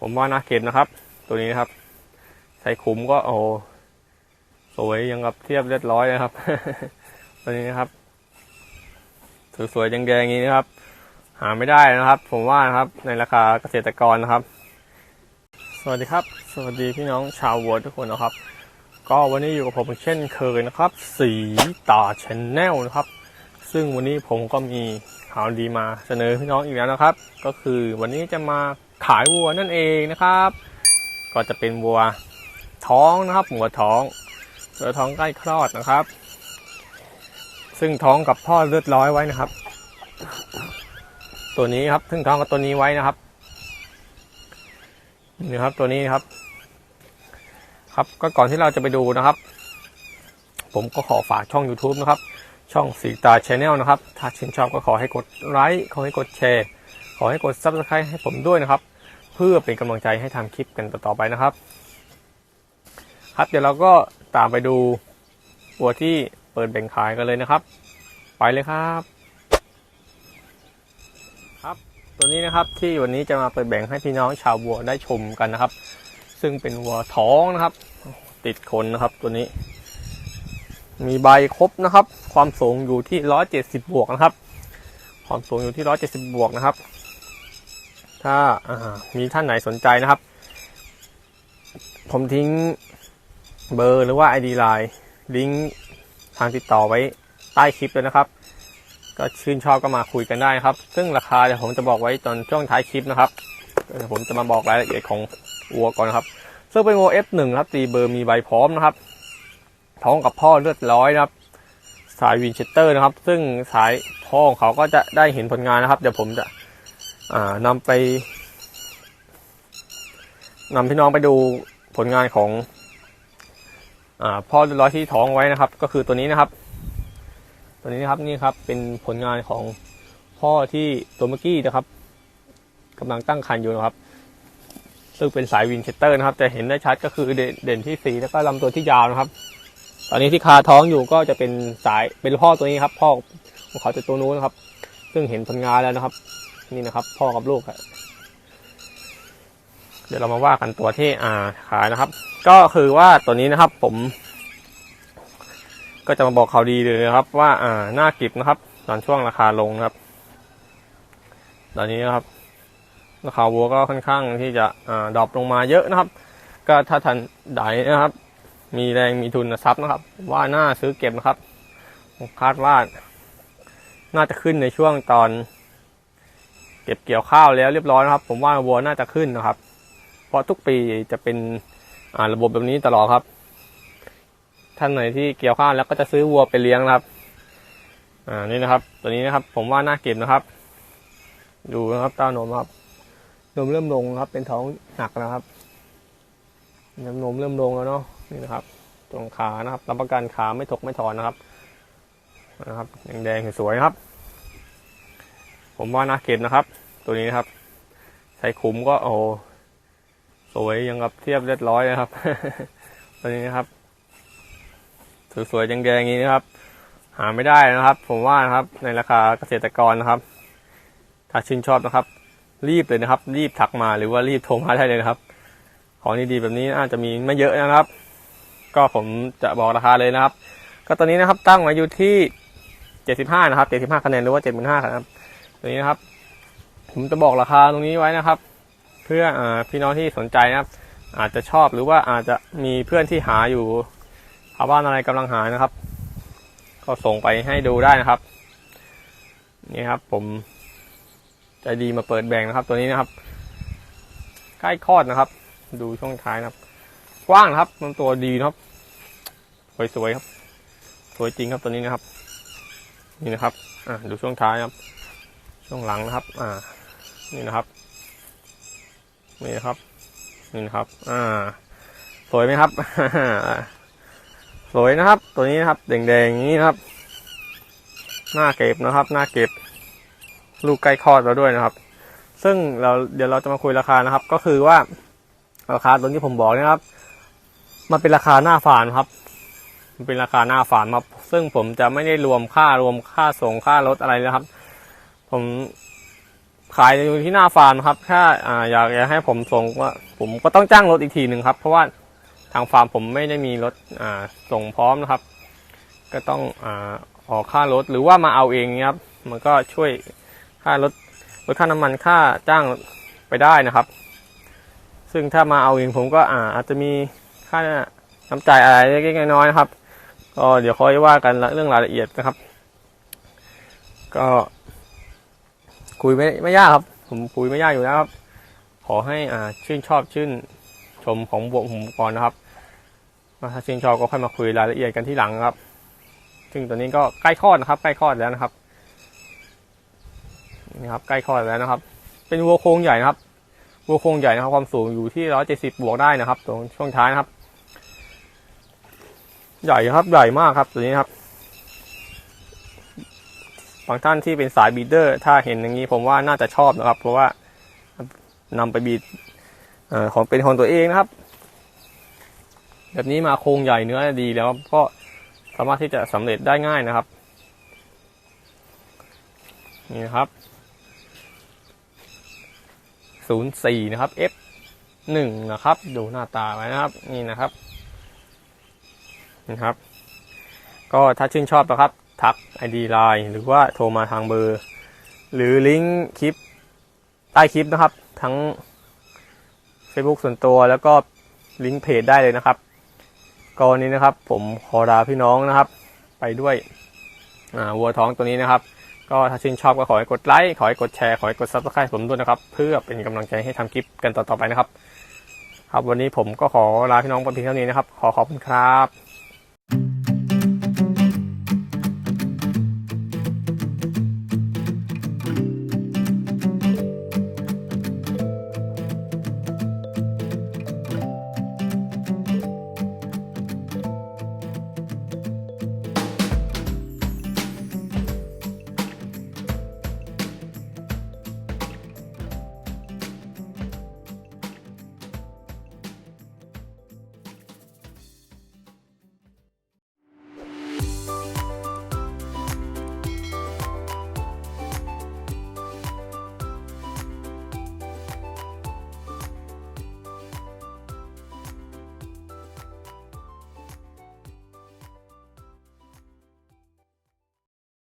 ผมว่าน่าเก็บนะครับ ตัวนี้นะครับ ใส่ขุมก็โอ้โหสวยยังกับเทียบเรียบร้อยนะครับ ตัวนี้นะครับ สวยๆแดงๆอย่างนี้นะครับ หาไม่ได้นะครับ ผมว่านะครับในราคาเกษตรกรนะครับ สวัสดีครับ สวัสดีพี่น้องชาววัวทุกคนนะครับ ก็วันนี้อยู่กับผมเช่นเคยนะครับ สีตาชแนลนะครับ ซึ่งวันนี้ผมก็มีข่าวดีมาเสนอพี่น้องอีกแล้วนะครับ ก็คือวันนี้จะมา ขายวัวนั่นเองนะครับ ก็จะเป็นวัวท้องนะครับวัวท้องวัวท้องใกล้คลอดนะครับ ซึ่งท้องกับพ่อเลือดร้อยไว้นะครับ ตัวนี้ครับซึ่งท้องกับตัวนี้ไว้นะครับนี่ครับตัวนี้ครับ ครับก็ก่อนที่เราจะไปดูนะครับ ผมก็ขอฝากช่อง YouTube นะครับ ช่องสีตาชาแนลนะครับ ถ้าชื่นชอบก็ขอให้กดไลค์ขอให้กดแชร์ ขอให้กด Subscribe ให้ผมด้วยนะครับ เพื่อเป็นกำลังใจให้ทำคลิปกันต่อๆไปนะครับ ครับเดี๋ยวเราก็ตามไปดูวัวที่เปิดแบ่งขายกันเลยนะครับ ไปเลยครับ ครับตัวนี้นะครับที่วันนี้จะมาเปิดแบ่งให้พี่น้องชาววัวได้ชมกันนะครับ ซึ่งเป็นวัวท้องนะครับ ติดขนนะครับตัวนี้ มีใบครบนะครับ ความสูงอยู่ที่ร้อยเจ็ดสิบบวกนะครับ ความสูงอยู่ที่ร้อยเจ็ดสิบบวกนะครับ ถ้าามีท่านไหนสนใจนะครับ ผมทิ้งเบอร์หรือว่า ID Line ลิงก์ทางติดต่อไว้ใต้คลิปเลยนะครับ ก็ชื่นชอบก็มาคุยกันได้นะครับ ซึ่งราคาเดี๋ยวผมจะบอกไว้ตอนช่วงท้ายคลิปนะครับเดี๋ยวผมจะมาบอกรายละเอียดของวัวก่อนนะครับซึ่งเป็นวัว F1 นะครับตีเบอร์มีใบพร้อมนะครับ ท้องกับพ่อเลือดร้อยนะครับ สายวินเชสเตอร์นะครับ ซึ่งสายพ่อของเขาก็จะได้เห็นผลงานนะครับ เดี๋ยวผมจะ นำไปนำพี่น้องไปดูผลงานของอพ่อเลือร้อยที่ท้องไว้นะครับ ก็คือตัวนี้นะครับ ตัวนี้นะครับนี่ครับเป็นผลงานของพ่อที่ตัวเมื่อกี้นะครับกำลังตั้งครรภ์อยู่นะครับ ซึ่งเป็นสายวินเชสเตอร์นะครับจะเห็นได้ชัดก็คือเด่นที่สีแล้วก็ลำตัวที่ยาวนะครับ ตอนนี้ที่คาท้องอยู่ก็จะเป็นสายเป็นพ่อตัวนี้ครับ พ่อของเขาจะตัวนู้นนะครับ ซึ่งเห็นผลงานแล้วนะครับ นี่นะครับ พ่อกับลูกครับเดี๋ยวเรามาว่ากันตัวที่อ่าขายนะครับ ก็คือว่าตัวนี้นะครับ ผม ก็จะมาบอกข่าวดีเลยนะครับ ว่าอ่าหน้ากิบนะครับ ตอนช่วงราคาลงนะครับ ตอนนี้นะครับ ราคาวัวก็ค่อนข้างที่จะอ่าดรอปลงมาเยอะนะครับ ก็ถ้าทันใดนะครับ มีแรงมีทุนทรัพย์นะครับ ว่าน่าซื้อเก็บนะครับคาดว่าน่าจะขึ้นในช่วงตอน เก็บเกี่ยวข้าวแล้วเรียบร้อยนะครับ ผมว่าวัวน่าจะขึ้นนะครับ เพราะทุกปีจะเป็นระบบแบบนี้ตลอดครับ ท่านไหนที่เกี่ยวข้าวแล้วก็จะซื้อวัวไปเลี้ยงนะครับ อ่านี่นะครับ ตัวนี้นะครับ ผมว่าน่าเก็บนะครับ ดูนะครับเต้านมครับนมเริ่มลงนะครับ เป็นท้องหนักนะครับนมนมเริ่มลงแล้วเนาะนี่นะครับ ตรงขานะครับรับประกันขาไม่ถกไม่ถอนนะครับนะครับแดงๆสวยๆครับ ผมว่าน่าเก็บนะครับ ตัวนี้นะครับใส่ขุมก็โอ้โหสวยยังกับเทียบเรียบร้อยนะครับ ตัวนี้นะครับ สวยๆแดงๆอย่างนี้นะครับ หาไม่ได้นะครับ ผมว่านะครับ ในราคาเกษตรกรนะครับ ถ้าชื่นชอบนะครับ รีบเลยนะครับ รีบทักมาหรือว่ารีบโทรมาได้เลยนะครับ ของดีๆแบบนี้อาจจะมีไม่เยอะนะครับ ก็ผมจะบอกราคาเลยนะครับ ก็ตอนนี้นะครับตั้งไว้อยู่ที่75นะครับ75คะแนนหรือว่า75ครับ ตัวนี้นะครับ ผมจะบอกราคาตรงนี้ไว้นะครับ เพื่ออพี่น้องที่สนใจนะครับ อาจจะชอบหรือว่าอาจจะมีเพื่อนที่หาอยู่หาบ้านอะไรกำลังหานะครับ ก็ส่งไปให้ดูได้นะครับนี่ครับ ผมใจดีมาเปิดแบ่งนะครับ ตัวนี้นะครับ ใกล้คลอดนะครับ ดูช่วงท้ายนะครับ กว้างนะครับลำตัวดีนะครับสวยๆครับ สวยจริงครับตัวนี้นะครับ นี่นะครับ อ่าดูช่วงท้ายครับ ช่วงหลังนะครับ อ่า นี่นะครับ นี่นะครับ นี่นะครับ อ่า สวยไหมครับ สวยนะครับ ตัวนี้นะครับ แดงๆอย่างนี้นะครับ หน้าเก็บนะครับ หน้าเก็บ ลูกใกล้คลอดแล้วด้วยนะครับ ซึ่งเราเดี๋ยวเราจะมาคุยราคานะครับ ก็คือว่าราคาตัวที่ผมบอกนะครับ มันเป็นราคาหน้าฝานครับมันเป็นราคาหน้าฝานมาซึ่งผมจะไม่ได้รวมค่ารวมค่าส่งค่ารถอะไรนะครับ ผมขายอยู่ที่หน้าฟาร์มครับ ถ้าอ่าอยากจะให้ผมส่งว่าผมก็ต้องจ้างรถอีกทีหนึ่งครับ เพราะว่าทางฟาร์มผมไม่ได้มีรถอ่าส่งพร้อมนะครับ ก็ต้องอ่าออกค่ารถหรือว่ามาเอาเองครับ มันก็ช่วยค่ารถลดค่าน้ำมันค่าจ้างไปได้นะครับ ซึ่งถ้ามาเอาเองผมก็อ่าอาจจะมีค่าน้ำใจอะไรเล็กๆน้อยๆนะครับ ก็เดี๋ยวค่อยว่ากันเรื่องรายละเอียดนะครับ ก็ คุยไม่ไม่ยากครับ ผมคุยไม่ยากอยู่แล้วครับ ขอให้อ่าชื่นชอบชื่นชมของบวกผมก่อนนะครับว่าถ้าชื่นชอบก็ค่อยมาคุยรายละเอียดกันที่หลังครับ ซึ่งตอนนี้ก็ใกล้คลอดนะครับ ใกล้คลอดแล้วนะครับนี่ครับใกล้คลอดแล้วนะครับ เป็นวัวโครงใหญ่นะครับวัวโครงใหญ่นะครับ ความสูงอยู่ที่ร้อยเจ็ดสิบบวกได้นะครับ ตรงช่วงท้ายนะครับ ใหญ่ครับใหญ่มากครับตัวนี้ครับ บางท่านที่เป็นสายบีดเดอร์ ถ้าเห็นอย่างนี้ผมว่าน่าจะชอบนะครับ เพราะว่านำไปบีดอของเป็นของตัวเองนะครับ แบบนี้มาโครงใหญ่เนื้อดีแล้วก็สามารถที่จะสำเร็จได้ง่ายนะครับนี่นะครับศูนย์สี่นะครับ F หนึ่งนะครับ ดูหน้าตาไว้นะครับ นี่นะครับนะครับ ก็ถ้าชื่นชอบนะครับ ID Line หรือว่าโทรมาทางเบอร์ หรือลิงก์คลิปใต้คลิปนะครับ ทั้ง Facebook ส่วนตัวแล้วก็ลิงก์เพจได้เลยนะครับก็วันนี้นะครับ ผมขอลาพี่น้องนะครับ ไปด้วยวัวท้องตัวนี้นะครับ ก็ถ้าชื่นชอบก็ขอให้กดไลค์ขอให้กดแชร์ขอให้กด Subscribe ผมด้วยนะครับ เพื่อเป็นกำลังใจให้ทำคลิปกันต่อๆไปนะครับ ครับวันนี้ผมก็ขอลาพี่น้องไปเพียงเท่านี้นะครับ ขอขอบคุณครับ